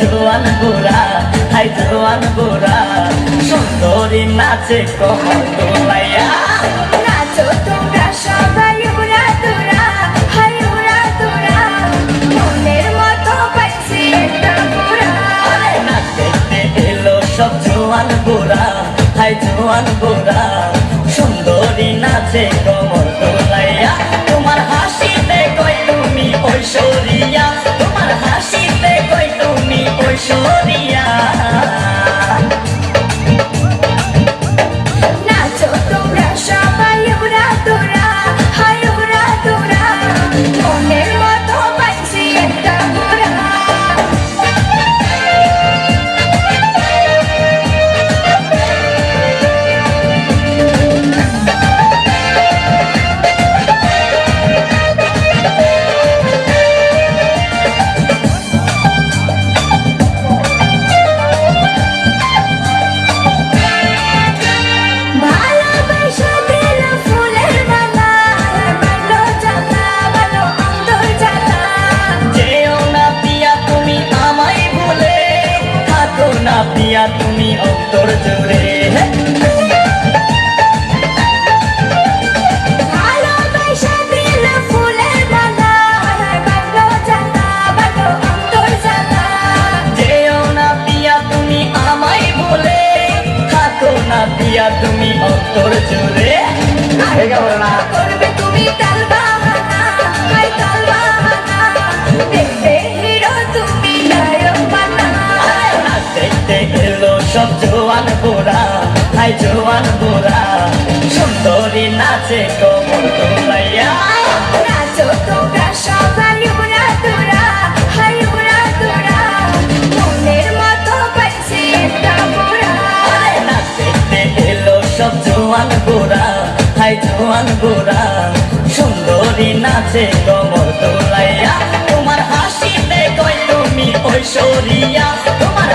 জোয়ান গোরা হাই জোয়ান গোরা সুন্দরী নাচে কমল তোলাইয়া নাচো তোমরা সবাই উড়া তোরা হাই উড়া তোরা মনের মতো পাইছি একটা গোরা নাচতে এলো সব জোয়ান গোরা হাই জোয়ান গোরা তুমি না পিয়া তুমি অন্তর জুড়ে করবে তুমি তাল হাই জোয়ান বোরা সুন্দরী নাচে কমর তোলাইয়া নাচো তোমরা সবাই উড়া তোরা হাই উড়া তোরা মনের মতো পাইছি একটা পুরা আরে এলো সব জোয়ান বোরা হাই জোয়ান বোরা সুন্দরী নাচে কমর তোলাইয়া তোমার হাসিতে কই তুমি ঐশ্বরিয়া তোমার